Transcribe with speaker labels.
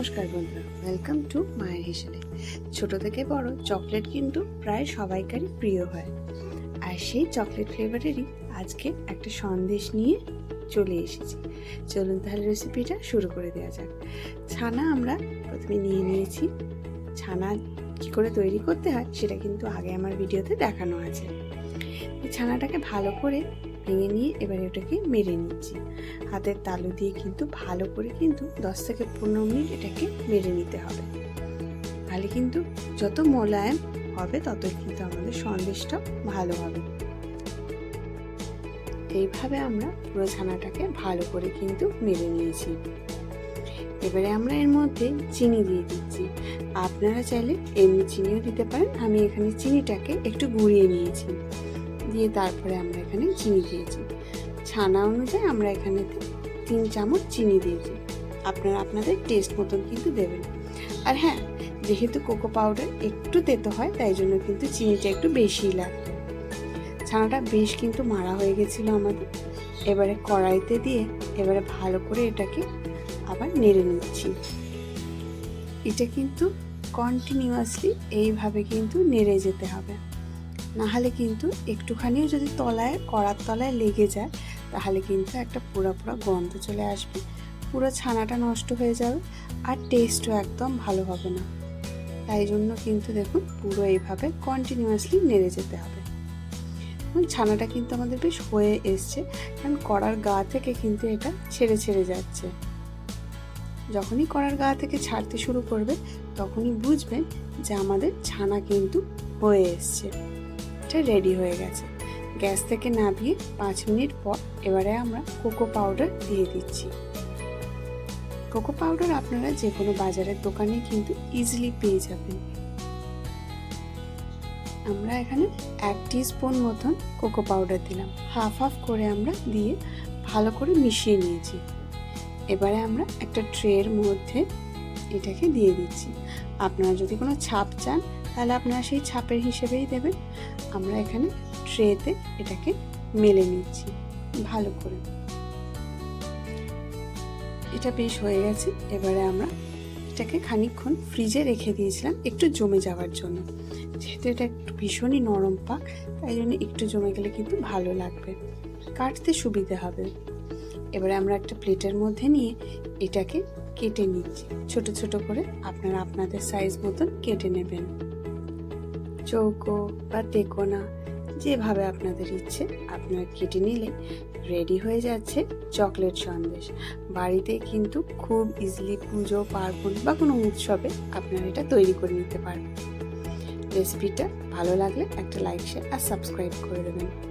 Speaker 1: নমস্কার বন্ধুরা welcome to মায়ের হিসেবে। ছোট থেকে বড় চকলেট কিন্তু প্রায় সবাইকারই প্রিয় হয়। আর সেই চকলেট ফ্লেভারেরই আজকে একটা সন্দেশ নিয়ে চলে এসেছি। চলুন তাহলে রেসিপিটা শুরু করে দেওয়া যাক। ছানা আমরা প্রথমে নিয়ে নিয়েছি। ছানা কী করে তৈরি করতে হয় সেটা কিন্তু আগে আমার ভিডিওতে দেখানো আছে। ছানাটাকে ভালো করে ভেঙে নিয়ে এবারে ওটাকে মেরে নিচ্ছি। হাতের তালু দিয়ে কিন্তু ভালো করে কিন্তু দশ থেকে পনেরো মিনিট এটাকে মেরে নিতে হবে। তাহলে কিন্তু যত মোলায়েম হবে ততই কিন্তু আমাদের সন্দেশটা ভালো হবে। এইভাবে আমরা পুরো ছানাটাকে ভালো করে কিন্তু মেরে নিয়েছি। এবারে আমরা এর মধ্যে চিনি দিয়ে দিচ্ছি। আপনারা চাইলে এমনি চিনিও দিতে পারেন। আমি এখানে চিনিটাকে একটু গুঁড়িয়ে নিয়েছি। দিয়ে তারপরে আমরা এখানে চিনি দিয়েছি। ছানা অনুযায়ী আমরা এখানে তিন চামচ চিনি দিয়েছি। আপনারা আপনাদের টেস্ট মতন কিন্তু দেবেন। আর হ্যাঁ যেহেতু কোকো পাউডার একটু তেতো হয়, তাই জন্য কিন্তু চিনিটা একটু বেশিই লাগবে। ছানাটা বেশ কিন্তু মারা হয়ে গেছিল আমাদের। এবারে কড়াইতে দিয়ে এবারে ভালো করে এটাকে আবার নেড়ে নিচ্ছি। এটা কিন্তু কন্টিনিউয়াসলি এইভাবে কিন্তু নেড়ে যেতে হবে। নাহলে কিন্তু একটুখানিও যদি তলায়, কড়ার তলায় লেগে যায়, তাহলে কিন্তু একটা পুরো পুরো গন্ধ চলে আসবে। পুরো ছানাটা নষ্ট হয়ে যাবে আর টেস্টও একদম ভালো হবে না। তাই জন্য কিন্তু দেখুন, পুরো এইভাবে কন্টিনিউয়াসলি নেড়ে যেতে হবে। ছানাটা কিন্তু আমাদের বেশ হয়ে এসছে, কারণ কড়ার গা থেকে কিন্তু এটা ছেড়ে ছেড়ে যাচ্ছে। যখনই কড়ার গা থেকে ছাড়তে শুরু করবে, তখনই বুঝবেন যে আমাদের ছানা কিন্তু হয়ে এসছে। এটা রেডি হয়ে গেছে। গ্যাস থেকে নামিয়ে পাঁচ মিনিট পর এবারে আমরা কোকো পাউডার দিয়ে দিচ্ছি। কোকো পাউডার আপনারা যে কোনো বাজারের দোকানে কিন্তু ইজিলি পেয়ে যাবেন। আমরা এখানে এক স্পুন মতন কোকো পাউডার দিলাম। হাফ হাফ করে আমরা দিয়ে ভালো করে মিশিয়ে নিয়েছি। এবারে আমরা একটা ট্রের মধ্যে এটাকে দিয়ে দিচ্ছি। আপনারা যদি কোনো ছাপ চান তাহলে আপনারা সেই ছাপের হিসেবেই দেবেন। আমরা এখানে ট্রেতে এটাকে মেলে নিচ্ছি ভালো করে। এটা বেশ হয়ে গেছে। এবারে আমরা এটাকে খানিকক্ষণ ফ্রিজে রেখে দিয়েছিলাম একটু জমে যাওয়ার জন্য। যেহেতু এটা একটু ভীষণই নরম পাক, তাই জন্য একটু জমে গেলে কিন্তু ভালো লাগবে। কাটতে সুবিধে হবে। এবারে আমরা একটা প্লেটের মধ্যে নিয়ে এটাকে কেটে নিচ্ছি। ছোট ছোট করে আপনারা আপনাদের সাইজ মতন কেটে নেবেন। চৌকো বা তেকোনা যেভাবে আপনাদের ইচ্ছে, আপনারা কেটে নিলে রেডি হয়ে যাচ্ছে চকলেট সন্দেশ। বাড়িতে কিন্তু খুব ইজিলি পুজো, পার্বণ বা কোনো উৎসবে আপনারা এটা তৈরি করে নিতে পারবেন। রেসিপিটা ভালো লাগলে একটা লাইক শেয়ার আর সাবস্ক্রাইব করে দেবেন।